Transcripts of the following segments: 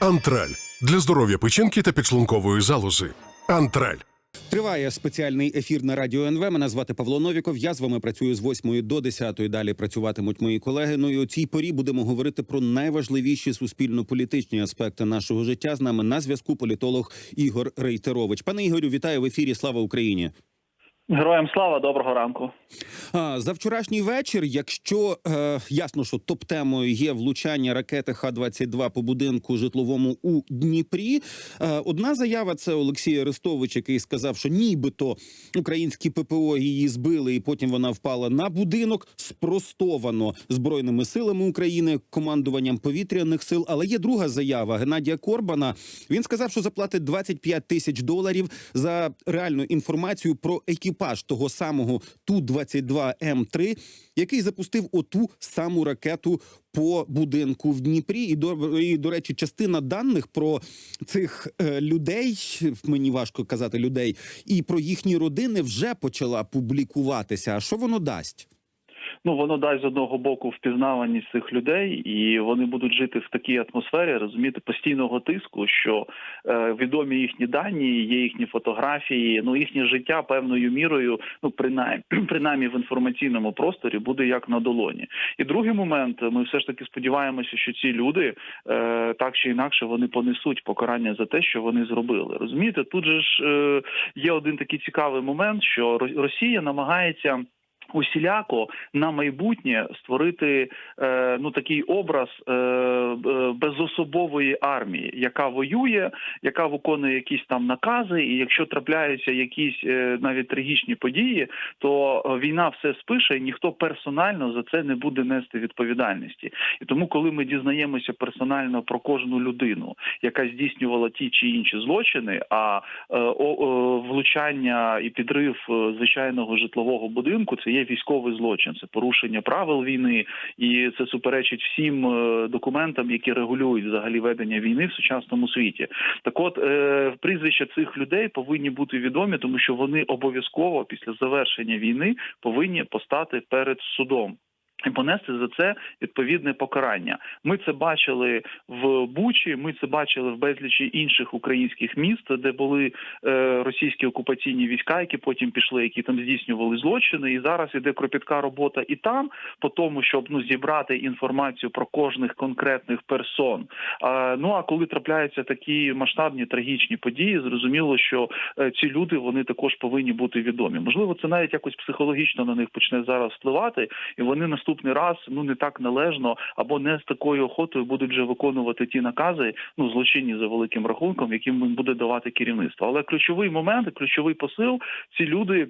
Антраль для здоров'я печінки та підшлункової залози. Антраль. Триває спеціальний ефір на радіо НВ. Мене звати Павло Новіков. Я з вами працюю з 8 до 10. Далі працюватимуть мої колеги. Ну і у цій порі будемо говорити про найважливіші суспільно-політичні аспекти нашого життя. З нами на зв'язку політолог Ігор Рейтерович. Пане Ігорю, вітаю в ефірі. Слава Україні. Героям слава, доброго ранку. За вчорашній вечір, якщо е, ясно, що топ-темою є влучання ракети Х-22 по будинку житловому у Дніпрі. Е, одна заява це Олексій Арестович, який сказав, що нібито українські ППО її збили, і потім вона впала на будинок. Спростовано збройними силами України, командуванням повітряних сил. Але є друга заява Геннадія Корбана. Він сказав, що заплатить 25 тисяч доларів за реальну інформацію про екіпаж того самого Ту-22М3, який запустив оту саму ракету по будинку в Дніпрі. І до, і, до речі, частина даних про цих е, людей, мені важко казати людей, і про їхні родини вже почала публікуватися. А що воно дасть? Ну воно дасть з одного боку впізнаваність цих людей, і вони будуть жити в такій атмосфері, розуміти постійного тиску, що е, відомі їхні дані, є їхні фотографії. Ну їхнє життя певною мірою, ну принаймні, принаймні в інформаційному просторі, буде як на долоні. І другий момент, ми все ж таки сподіваємося, що ці люди е, так чи інакше вони понесуть покарання за те, що вони зробили. Розумієте, тут же ж е, є один такий цікавий момент, що Росія намагається усіляко на майбутнє створити е, ну такий образ е, безособової армії, яка воює, яка виконує якісь там накази, і якщо трапляються якісь е, навіть трагічні події, то е, війна все спише, і ніхто персонально за це не буде нести відповідальності. І тому, коли ми дізнаємося персонально про кожну людину, яка здійснювала ті чи інші злочини, а е, о, влучання і підрив е, звичайного житлового будинку це є військовий злочин, це порушення правил війни, і це суперечить всім е, документам, які регулюють взагалі ведення війни в сучасному світі. Так, от е, прізвища цих людей повинні бути відомі, тому що вони обов'язково після завершення війни повинні постати перед судом. І понести за це відповідне покарання. Ми це бачили в Бучі. Ми це бачили в безлічі інших українських міст, де були е, російські окупаційні війська, які потім пішли, які там здійснювали злочини. І зараз іде кропітка робота і там, по тому, щоб ну зібрати інформацію про кожних конкретних персон. А, ну а коли трапляються такі масштабні трагічні події, зрозуміло, що е, ці люди вони також повинні бути відомі. Можливо, це навіть якось психологічно на них почне зараз впливати, і вони наступний раз ну не так належно або не з такою охотою будуть вже виконувати ті накази, ну злочинні за великим рахунком, яким буде давати керівництво. Але ключовий момент, ключовий посил, ці люди.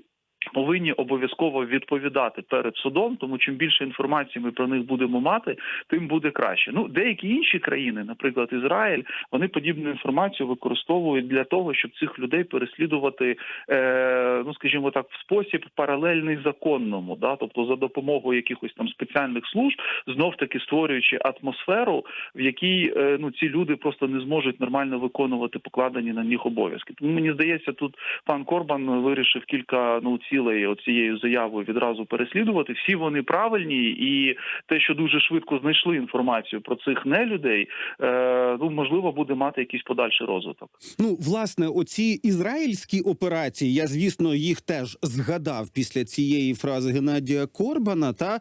Повинні обов'язково відповідати перед судом, тому чим більше інформації ми про них будемо мати, тим буде краще. Ну деякі інші країни, наприклад, Ізраїль, вони подібну інформацію використовують для того, щоб цих людей переслідувати, е, ну скажімо так, в спосіб паралельний законному, да, тобто за допомогою якихось там спеціальних служб, знов таки створюючи атмосферу, в якій е, ну ці люди просто не зможуть нормально виконувати покладені на них обов'язки. Тому мені здається, тут пан Корбан вирішив кілька ну цілей оцією заявою відразу переслідувати. Всі вони правильні, і те, що дуже швидко знайшли інформацію про цих нелюдей, е, ну можливо, буде мати якийсь подальший розвиток. Ну, власне, оці ізраїльські операції, я звісно їх теж згадав після цієї фрази Геннадія Корбана. Та е,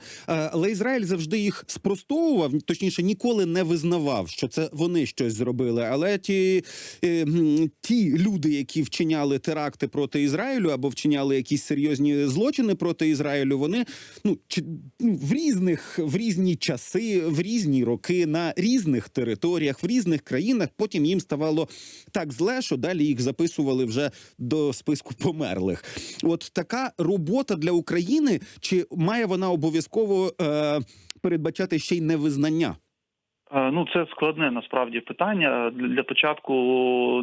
але Ізраїль завжди їх спростовував, точніше, ніколи не визнавав, що це вони щось зробили. Але ті, е, ті люди, які вчиняли теракти проти Ізраїлю або вчиняли якісь серйозні злочини проти Ізраїлю, вони ну чи ну, в різних в різні часи, в різні роки на різних територіях, в різних країнах. Потім їм ставало так зле, що далі їх записували вже до списку померлих. От така робота для України, чи має вона обов'язково е, передбачати ще й невизнання? Е, Ну, це складне насправді питання. Для початку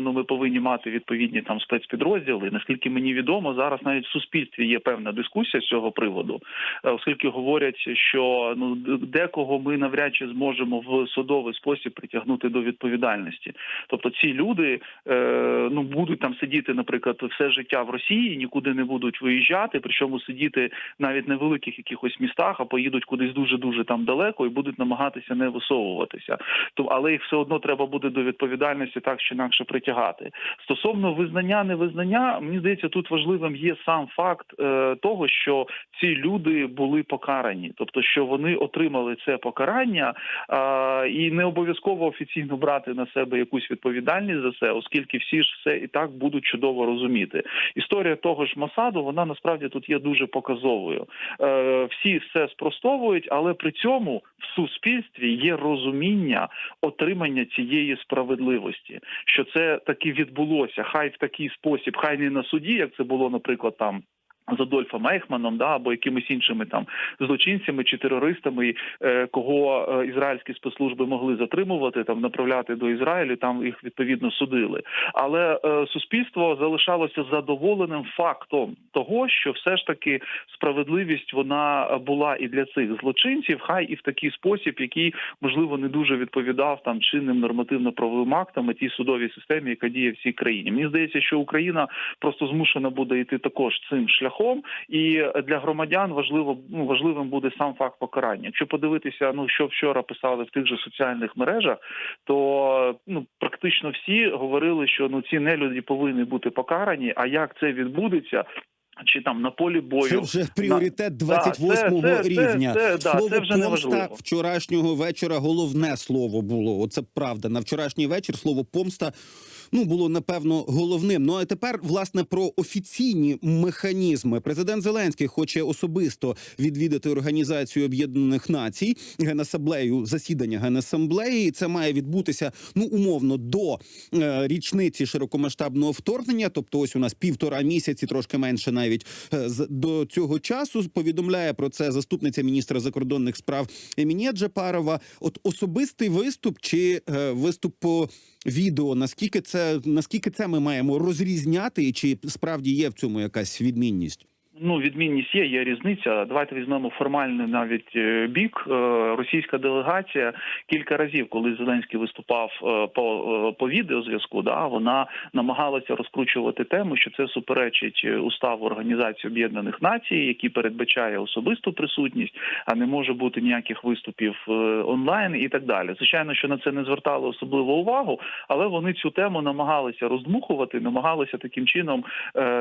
ну ми повинні мати відповідні там спецпідрозділи. Наскільки мені відомо, зараз навіть в суспільстві є певна дискусія з цього приводу, е, оскільки говорять, що ну декого ми навряд чи зможемо в судовий спосіб притягнути до відповідальності. Тобто ці люди е, ну будуть там сидіти, наприклад, все життя в Росії, нікуди не будуть виїжджати, причому сидіти навіть не великих якихось містах, а поїдуть кудись дуже дуже там далеко і будуть намагатися не висовуватися. То але їх все одно треба буде до відповідальності так чи інакше притягати. Стосовно визнання, невизнання, мені здається, тут важливим є сам факт е, того, що ці люди були покарані, тобто що вони отримали це покарання, і не обов'язково офіційно брати на себе якусь відповідальність за це, оскільки всі ж все і так будуть чудово розуміти. Історія того ж Масаду, вона насправді тут є дуже показовою. Е, всі все спростовують, але при цьому в суспільстві є розуміння отримання цієї справедливості, що це таки відбулося. Хай в такий спосіб, хай не на суді, як це було, наприклад, там. З Адольфом Ейхманом, да або якимись іншими там злочинцями чи терористами, е, кого е, ізраїльські спецслужби могли затримувати, там направляти до Ізраїлю, там їх відповідно судили. Але е, суспільство залишалося задоволеним фактом того, що все ж таки справедливість вона була і для цих злочинців, хай і в такий спосіб, який можливо не дуже відповідав там чинним нормативно-правовим актам і тій судовій системі, яка діє в цій країні. Мені здається, що Україна просто змушена буде йти також цим шляхом, і для громадян важливо ну важливим буде сам факт покарання. Якщо подивитися, ну що вчора писали в тих же соціальних мережах, то ну практично всі говорили, що ну ці нелюді повинні бути покарані. А як це відбудеться? Чи там на полі бою Це вже пріоритет Да, це- 28-го це- це- рівня. це- слово це вже помста вчорашнього вечора головне слово було. Оце правда. На вчорашній вечір слово помста. Ну, було напевно головним. Ну а тепер власне про офіційні механізми. Президент Зеленський хоче особисто відвідати організацію Об'єднаних Націй генасамблею засідання генасамблеї. Це має відбутися ну умовно до е, річниці широкомасштабного вторгнення. Тобто, ось у нас півтора місяці, трошки менше навіть е, до цього часу. Повідомляє про це заступниця міністра закордонних справ Емінія Джапарова. От особистий виступ чи е, виступ по відео. Наскільки це наскільки це ми маємо розрізняти, і чи справді є в цьому якась відмінність? Ну, відмінність є, є різниця. Давайте візьмемо формальний навіть е, бік. Е, Російська делегація кілька разів, коли Зеленський виступав е, по, по відеозв'язку, да вона намагалася розкручувати тему, що це суперечить уставу Організації Об'єднаних Націй, який передбачає особисту присутність, а не може бути ніяких виступів онлайн і так далі. Звичайно, що на це не звертали особливо увагу, але вони цю тему намагалися роздмухувати, намагалися таким чином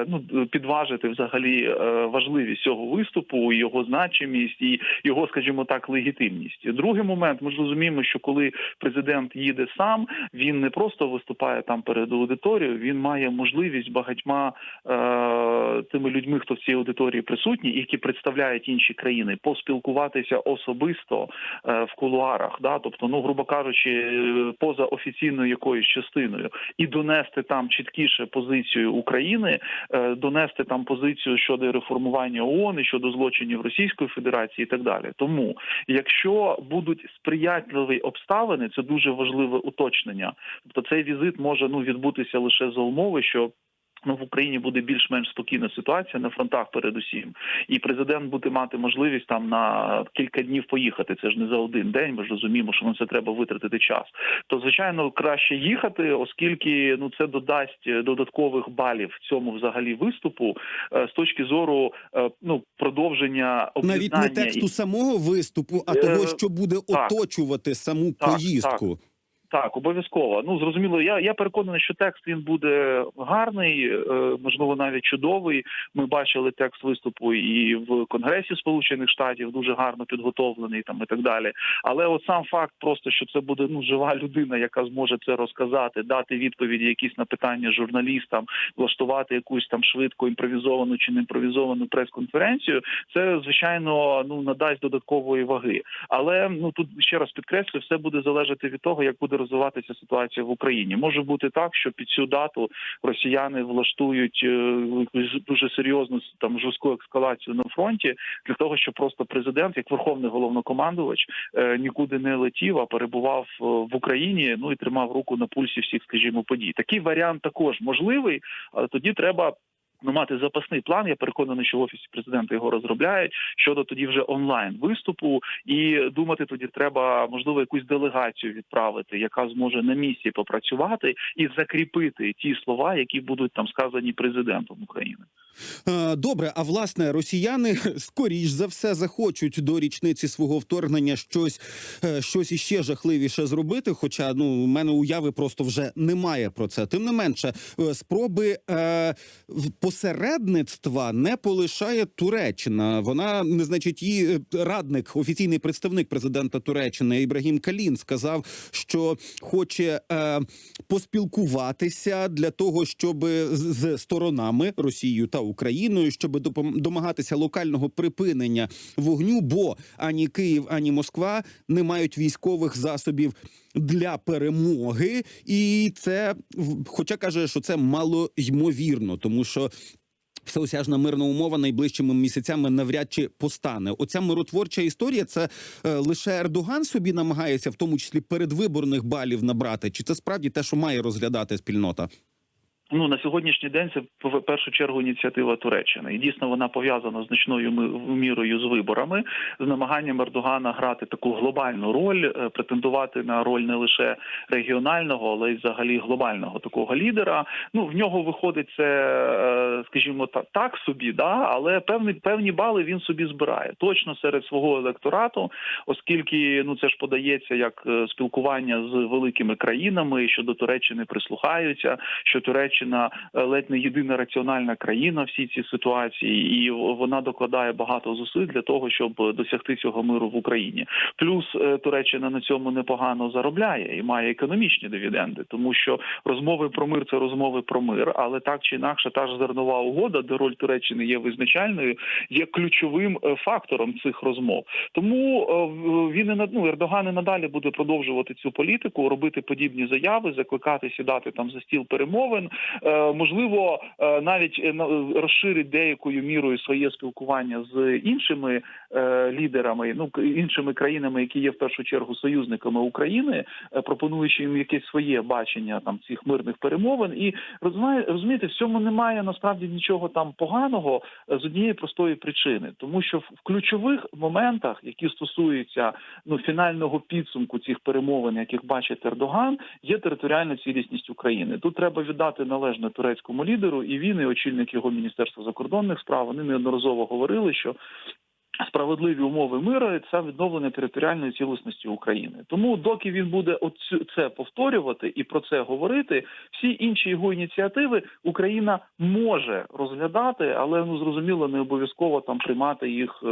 ну підважити взагалі важливість цього виступу, його значимість і його, скажімо так, легітимність. Другий момент. Ми ж розуміємо, що коли президент їде сам, він не просто виступає там перед аудиторією, він має можливість багатьма е, тими людьми, хто в цій аудиторії присутні, які представляють інші країни, поспілкуватися особисто е, в кулуарах, да, тобто, ну грубо кажучи, поза офіційною якоюсь частиною, і донести там чіткіше позицію України, е, донести там позицію щодо реформування ООН і щодо злочинів Російської Федерації і так далі. Тому, якщо будуть сприятливі обставини, це дуже важливе уточнення. Тобто цей візит може ну відбутися лише за умови, що Ну, в Україні буде більш-менш спокійна ситуація на фронтах, передусім, і президент буде мати можливість там на кілька днів поїхати. Це ж не за один день. Ми ж розуміємо, що на це треба витратити час. То звичайно краще їхати, оскільки ну це додасть додаткових балів цьому взагалі виступу е, з точки зору е, ну продовження Навіть не тексту самого виступу, а Е, того, що буде так. оточувати саму Так, поїздку. Так, обов'язково. Ну зрозуміло, я я переконаний, що текст він буде гарний, е, можливо, навіть чудовий. Ми бачили текст виступу і в Конгресі Сполучених Штатів дуже гарно підготовлений там і так далі. Але от сам факт, просто що це буде ну жива людина, яка зможе це розказати, дати відповіді якісь на питання журналістам, влаштувати якусь там швидко імпровізовану чи не імпровізовану прес-конференцію. Це звичайно ну надасть додаткової ваги. Але ну тут ще раз підкреслю, все буде залежати від того, як буде розвиватися ситуація в Україні. Може бути так, що під цю дату росіяни влаштують е, дуже серйозну там жорстку ескалацію на фронті для того, щоб просто президент, як верховний головнокомандувач, е, нікуди не летів, а перебував е, в Україні. Ну і тримав руку на пульсі всіх, скажімо, подій. Такий варіант також можливий, але тоді треба ну, мати запасний план. Я переконаний, що в офісі президента його розробляють щодо тоді вже онлайн виступу, і думати тоді треба можливо якусь делегацію відправити, яка зможе на місці попрацювати і закріпити ті слова, які будуть там сказані президентом України. Е, Добре, а власне, росіяни скоріш за все захочуть до річниці свого вторгнення щось, е, щось іще жахливіше зробити. Хоча ну у мене уяви просто вже немає про це. Тим не менше, е, спроби е, в- посередництва не полишає Туреччина. Вона не значить її е, радник, офіційний представник президента Туреччини Ібрагім Калін сказав, що хоче е, поспілкуватися для того, щоб з, сторонами Росією та Україною, щоб домагатися локального припинення вогню, бо ані Київ, ані Москва не мають військових засобів для перемоги, і це хоча каже, що це мало ймовірно, тому що. Всеосяжна мирна умова найближчими місяцями навряд чи постане. Оця миротворча історія це е, лише Ердоган собі намагається, в тому числі передвиборних балів набрати. Чи це справді те, що має розглядати спільнота? Ну на сьогоднішній день це в першу чергу ініціатива Туреччини, і дійсно вона пов'язана значною мірою з виборами, з намаганням Ердогана грати таку глобальну роль, е, претендувати на роль не лише регіонального, але й взагалі глобального такого лідера. Ну в нього виходить це, е, скажімо, та- так собі, да, але певні певні бали він собі збирає точно серед свого електорату, оскільки ну це ж подається як е, спілкування з великими країнами, що до Туреччини прислухаються, що Туреччина е, ледь не єдина раціональна країна в всій цій ситуації, і вона докладає багато зусиль для того, щоб досягти цього миру в Україні. Плюс е, Туреччина на цьому непогано заробляє і має економічні дивіденди, тому що розмови про мир це розмови про мир, але так чи інакше, та ж зернова угода, де роль Туреччини є визначальною, є ключовим е, фактором цих розмов. Тому е, він і над- ну, Ердоган і надалі буде продовжувати цю політику, робити подібні заяви, закликати сідати там за стіл перемовин. Е, Можливо, е, навіть е, на- розширить деякою мірою своє спілкування з іншими лідерами, ну іншими країнами, які є в першу чергу союзниками України, пропонуючи їм якесь своє бачення там цих мирних перемовин. І розумієте, в цьому немає насправді нічого там поганого з однієї простої причини, тому що в ключових моментах, які стосуються ну фінального підсумку цих перемовин, яких бачить Ердоган, є територіальна цілісність України. Тут треба віддати належне турецькому лідеру, і він, і очільник його міністерства закордонних справ, вони неодноразово говорили, що. Справедливі умови миру це відновлення територіальної цілісності України. Тому, доки він буде оцю це повторювати і про це говорити, всі інші його ініціативи Україна може розглядати, але ну зрозуміло, не обов'язково там приймати їх е,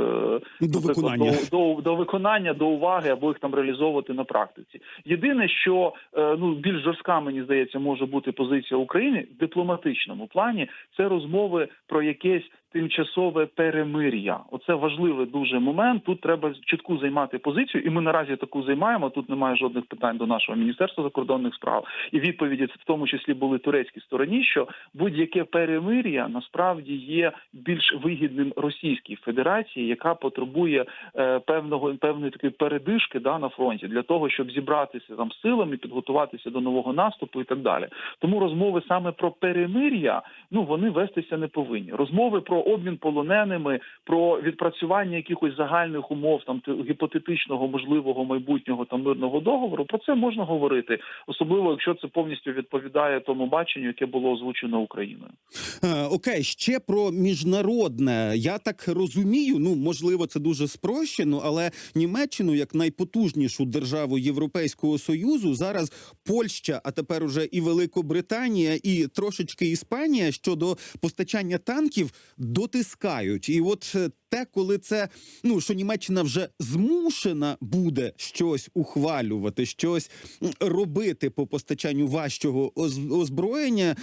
До виконання. до, до, до виконання, до уваги або їх там реалізовувати на практиці. Єдине, що е, ну більш жорстка, мені здається, може бути позиція України в дипломатичному плані. Це розмови про якесь тимчасове перемир'я. Оце важливий дуже момент. Тут треба чітку займати позицію, і ми наразі таку займаємо. Тут немає жодних питань до нашого міністерства закордонних справ. І відповіді в тому числі були турецькій стороні, що будь-яке перемир'я насправді є більш вигідним Російській Федерації, яка потребує е, певного певної такої передишки да на фронті для того, щоб зібратися там силами, підготуватися до нового наступу і так далі. Тому розмови саме про перемир'я, ну вони вестися не повинні. Розмови про обмін полоненими, про відпрацювання якихось загальних умов, там гіпотетичного можливого майбутнього там мирного договору. Про це можна говорити, особливо якщо це повністю відповідає тому баченню, яке було озвучено Україною. Е, окей, ще про міжнародне. Я так розумію. Ну можливо, це дуже спрощено, але Німеччину, як найпотужнішу державу Європейського союзу, зараз Польща, а тепер уже і Великобританія, і трошечки Іспанія щодо постачання танків дотискають. І от е, те, коли це ну що Німеччина вже змушена буде щось ухвалювати, щось робити по постачанню важчого озброєння.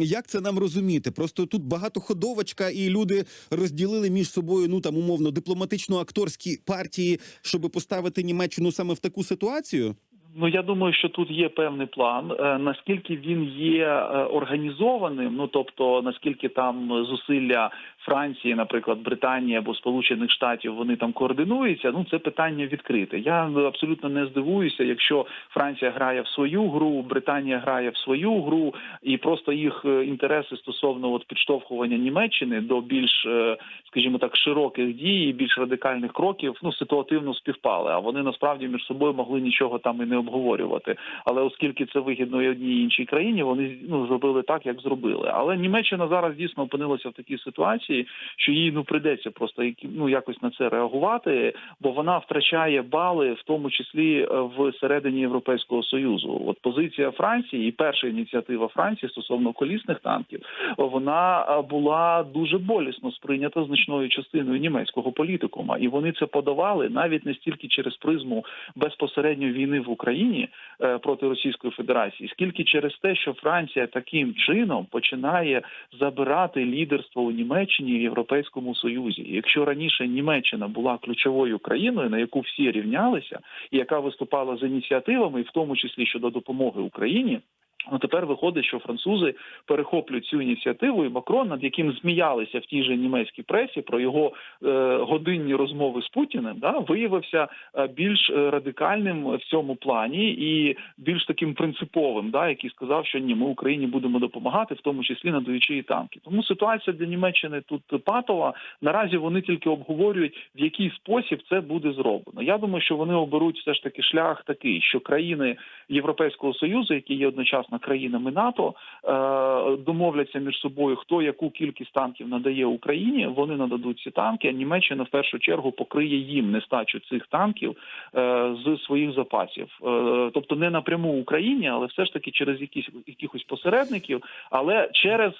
Як це нам розуміти? Просто тут багатоходовочка, і люди розділили між собою ну там умовно дипломатично-акторські партії, щоб поставити Німеччину саме в таку ситуацію. Ну я думаю, що тут є певний план. Е, Наскільки він є е, організованим, ну тобто наскільки там зусилля Франції, наприклад, Британії або Сполучених Штатів вони там координуються. Ну це питання відкрите. Я абсолютно не здивуюся, якщо Франція грає в свою гру, Британія грає в свою гру, і просто їх е, інтереси стосовно от підштовхування Німеччини до більш, скажімо так, широких дій, більш радикальних кроків, ну ситуативно співпали. А вони насправді між собою могли нічого там і не обговорювати. Але оскільки це вигідно і одній і іншій країні, вони ну зробили так, як зробили. Але Німеччина зараз дійсно опинилася в такій ситуації, що їй ну прийдеться просто ну якось на це реагувати, бо вона втрачає бали, в тому числі е, в середині Європейського союзу. От позиція Франції і перша ініціатива Франції стосовно колісних танків, вона е, була дуже болісно сприйнята значною частиною німецького політикума, і вони це подавали навіть не стільки через призму безпосередньо війни в Україні е, проти Російської Федерації, скільки через те, що Франція таким чином починає забирати лідерство у Німеччині в Європейському Союзі. Якщо раніше Німеччина була ключовою країною, на яку всі рівнялися, і яка виступала з ініціативами, в тому числі щодо допомоги Україні. Ну тепер виходить, що французи перехоплюють цю ініціативу, і Макрон, над яким зміялися в тій же німецькій пресі про його е, годинні розмови з Путіним, да виявився е, більш е, радикальним в цьому плані і більш таким принциповим, да, який сказав, що ні, ми Україні будемо допомагати, в тому числі надаючи і танки. Тому ситуація для Німеччини тут патова. Наразі вони тільки обговорюють, в який спосіб це буде зроблено. Я думаю, що вони оберуть все ж таки шлях такий, що країни Європейського союзу, які є одночасно країнами НАТО, е, домовляться між собою, хто яку кількість танків надає Україні. Вони нададуть ці танки. А Німеччина в першу чергу покриє їм нестачу цих танків е, з своїх запасів, Е, тобто не напряму Україні, але все ж таки через якісь якихось посередників, але через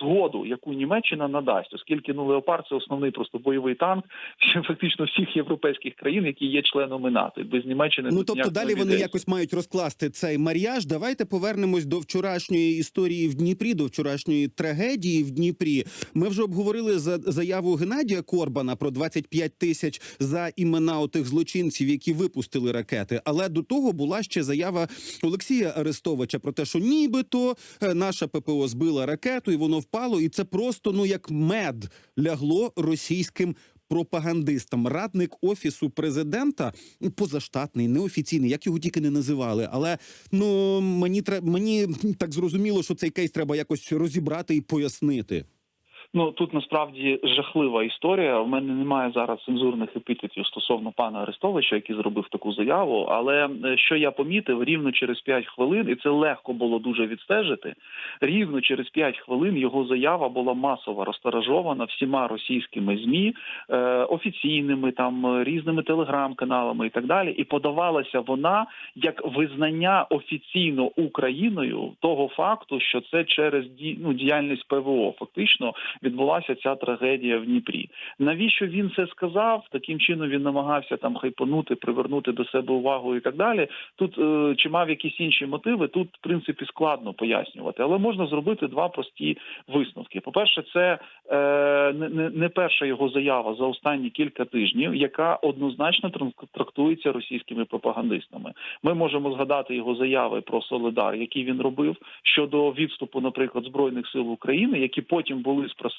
згоду, яку Німеччина надасть, оскільки ну леопард це основний просто бойовий танк фактично всіх європейських країн, які є членами НАТО. Без Німеччини Ну тобто далі вони якось мають розкласти цей мар'яж. Давайте повернемось до вчорашньої історії в Дніпрі, до вчорашньої трагедії в Дніпрі. Ми вже обговорили за заяву Геннадія Корбана про 25 тисяч за імена отих злочинців, які випустили ракети. Але до того була ще заява Олексія Арестовича про те, що нібито е, наша ППО збила ракету, і воно впало, і це просто ну як мед лягло російським пропагандистам. Радник офісу президента позаштатний, неофіційний, як його тільки не називали. Але ну мені треба мені так зрозуміло, що цей кейс треба якось розібрати і пояснити. Ну тут насправді жахлива історія. У мене немає зараз цензурних епітетів стосовно пана Арестовича, який зробив таку заяву. Але е, що я помітив, рівно через 5 хвилин, і це легко було дуже відстежити. Рівно через 5 хвилин його заява була масово розтаражована всіма російськими змі, е, офіційними там різними телеграм-каналами і так далі. І подавалася вона як визнання офіційно Україною того факту, що це через ну, діяльність ПВО фактично відбулася ця трагедія в Дніпрі. Навіщо він це сказав? Таким чином він намагався там хайпанути, привернути до себе увагу і так далі. Тут е, чи мав якісь інші мотиви? Тут в принципі складно пояснювати, але можна зробити два прості висновки. По перше, це е, не, не, перша його заява за останні кілька тижнів, яка однозначно трактується російськими пропагандистами. Ми можемо згадати його заяви про Солидар, які він робив щодо відступу, наприклад, збройних сил України, які потім були спростовані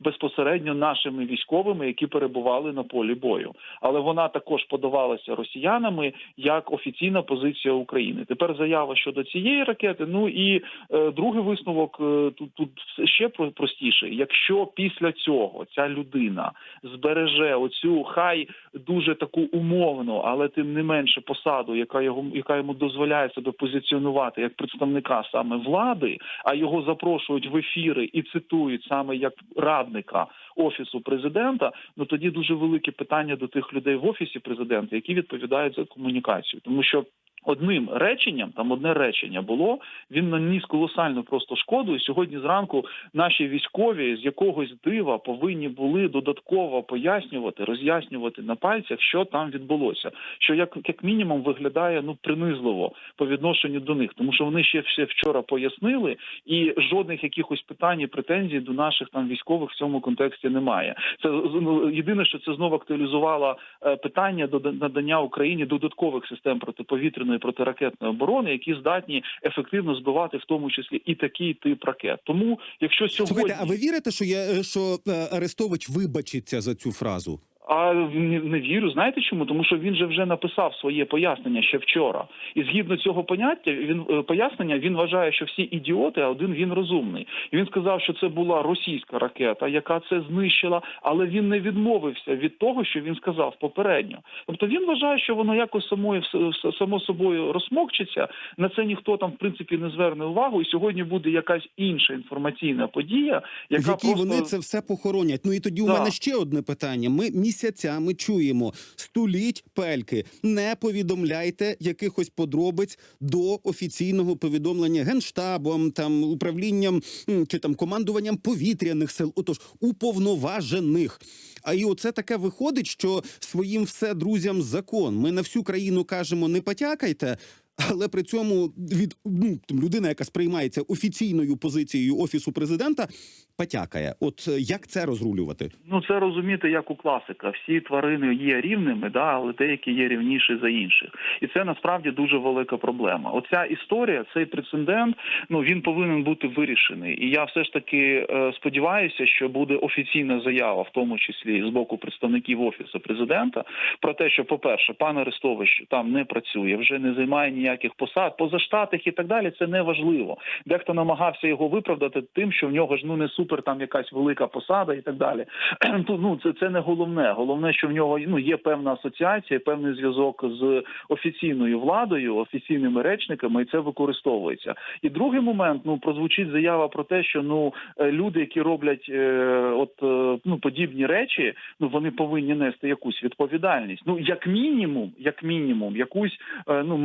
безпосередньо нашими військовими, які перебували на полі бою. Але вона також подавалася росіянами як офіційна позиція України. Тепер заява щодо цієї ракети. Ну і е, другий висновок е, тут, тут ще про- простіше. Якщо після цього ця людина збереже оцю хай дуже таку умовну, але тим не менше посаду, яка його яка йому дозволяє себе позиціонувати як представника саме влади, а його запрошують в ефіри і цитують саме як радника офісу президента. Ну тоді дуже велике питання до тих людей в офісі президента, які відповідають за комунікацію, тому що. Одним реченням, там одне речення було. Він наніс колосальну просто шкоду. І сьогодні зранку наші військові з якогось дива повинні були додатково пояснювати, роз'яснювати на пальцях, що там відбулося. Що як, як мінімум виглядає ну принизливо по відношенню до них, тому що вони ще все вчора пояснили, і жодних якихось питань і претензій до наших там військових в цьому контексті немає. Це ну, єдине, що це знову актуалізувало е, питання до надання Україні додаткових систем протиповітряної системної протиракетної оборони, які здатні ефективно збивати в тому числі і такий тип ракет. Тому, якщо сьогодні Слухайте, а ви вірите, що я що е, Арестович вибачиться за цю фразу? А не, не вірю. Знаєте чому? Тому що він же вже написав своє пояснення ще вчора. І згідно цього поняття, він е, пояснення він вважає, що всі ідіоти, а один він розумний. І він сказав, що це була російська ракета, яка це знищила, але він не відмовився від того, що він сказав попередньо. Тобто він вважає, що воно якось самою само собою розсмокчиться. На це ніхто там в принципі не зверне увагу. І сьогодні буде якась інша інформаційна подія, яка в якій просто... вони це все похоронять. Ну і тоді у Да. мене ще одне питання. Ми місяцями чуємо стуліть пельки. Не повідомляйте якихось подробиць до офіційного повідомлення генштабом, там управлінням чи там командуванням повітряних сил. Отож, уповноважених. А і оце таке виходить, що своїм все друзям закон. Ми на всю країну кажемо не потякайте. Але при цьому від ну, людина, яка сприймається офіційною позицією офісу президента, потякає. От е, як це розрулювати? Ну це розуміти як у класика. Всі тварини є рівними, да, але деякі є рівніші за інших, і це насправді дуже велика проблема. Оця історія, цей прецедент, ну він повинен бути вирішений. І я все ж таки е, сподіваюся, що буде офіційна заява, в тому числі з боку представників офісу президента, про те, що, по перше, пан Арестович там не працює, вже не займає ніяких посад, позаштатних і так далі. Це не важливо. Дехто намагався його виправдати тим, що в нього ж ну не супер там якась велика посада і так далі. Ну це, це не головне. Головне, що в нього ну є певна асоціація, певний зв'язок з офіційною владою, офіційними речниками, і це використовується. І другий момент ну прозвучить заява про те, що ну е, люди, які роблять е, от е, ну подібні речі, ну вони повинні нести якусь відповідальність. Ну як мінімум, як мінімум, якусь е, ну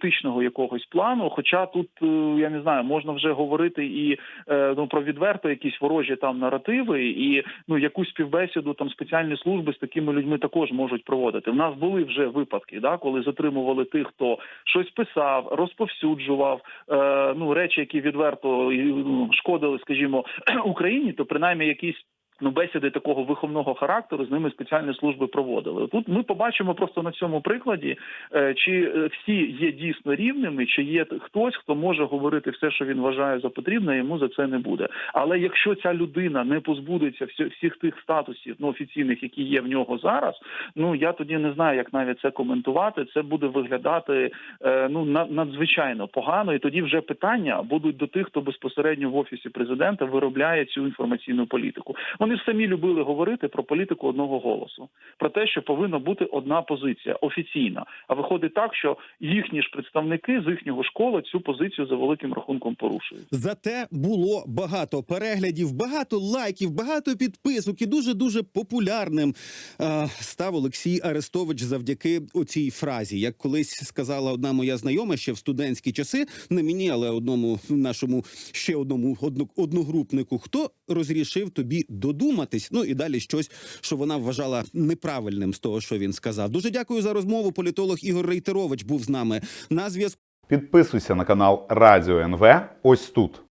морально-етичного якогось плану. Хоча тут е, я не знаю, можна вже говорити і е, ну про відверто якісь ворожі там наративи, і ну якусь співбесіду там спеціальні служби з такими людьми також можуть проводити. У нас були вже випадки, да, коли затримували тих, хто щось писав, розповсюджував е, ну речі, які відверто ну, шкодили, скажімо, Україні, то принаймні якісь. Ну, бесіди такого виховного характеру з ними спеціальні служби проводили. Тут ми побачимо просто на цьому прикладі, е, чи е, всі є дійсно рівними, чи є хтось, хто може говорити все, що він вважає за потрібне, йому за це не буде. Але якщо ця людина не позбудеться всі- всіх тих статусів ну, офіційних, які є в нього зараз, ну я тоді не знаю, як навіть це коментувати. Це буде виглядати е, ну на- надзвичайно погано, і тоді вже питання будуть до тих, хто безпосередньо в офісі президента виробляє цю інформаційну політику. Вони ж самі любили говорити про політику одного голосу, про те, що повинна бути одна позиція офіційна. А виходить так, що їхні ж представники з їхнього школи цю позицію за великим рахунком порушують. Зате було багато переглядів, багато лайків, багато підписок і дуже дуже популярним е, став Олексій Арестович завдяки оцій фразі. Як колись сказала одна моя знайома ще в студентські часи, не мені, але одному нашому ще одному одно- одногрупнику, хто розрішив тобі додуматись. Ну і далі щось, що вона вважала неправильним з того, що він сказав. Дуже дякую за розмову. Політолог Ігор Рейтерович був з нами на зв'язку. Підписуйся на канал Радіо НВ ось тут.